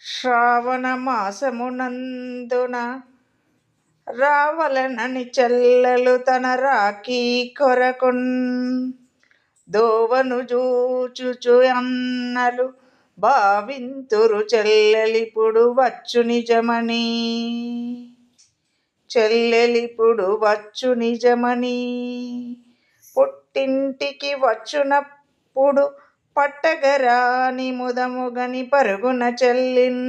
శ్రావణ మాసమునందున రావలనని చెల్లెలు తన రాఖీ కొరకున్ దోవను చూచుచు అన్నలు భావింతురు చెల్లెలిపుడు వచ్చు నిజమని. చెల్లెలిపుడు వచ్చు నిజమని. పుట్టింటికి వచ్చునప్పుడు పట్టగరాని ముదముగని పరుగున చెల్లిన్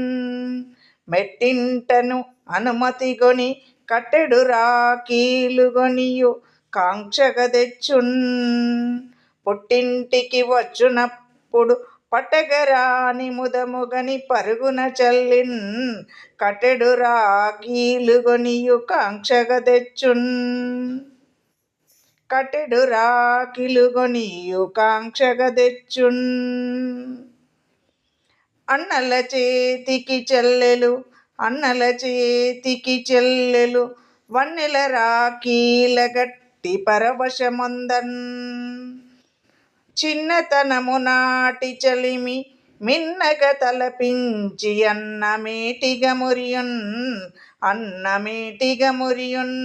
మెట్టింటను అనుమతిగొని కట్టెడు రాకీలుగొనియు కాంక్షగ తెచ్చున్. పుట్టింటికి వచ్చునప్పుడు పట్టగరాని ముదముగని పరుగున చల్లిన్ కట్టెడు రాకీలుగొనియు కాంక్షగ తెచ్చున్. కట్టెడు రాకిలు గొనియు కాంక్షగ తెచ్చున్. అన్నల చేతికి చెల్లెలు అన్నల చేతికి చెల్లెలు వన్నెల రాకీల గట్టి పరవశముందన్. చిన్నతనము నాటి చలిమి మిన్నగ తలపించి అన్నమేటిగ మురియున్ అన్నమేటిగ మురియున్.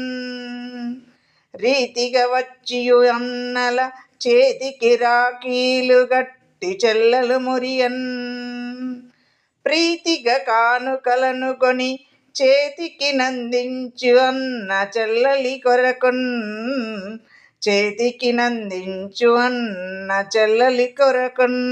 రీతిగా వచ్చియు అన్నల చేతికి రాకీలు గట్టి చెల్లలు మురియన్. ప్రీతిగా కానుకలను కొని చేతికి నందించు అన్న చెల్లలి కొరకున్. చేతికి నందించు అన్న చెల్లలి కొరకున్.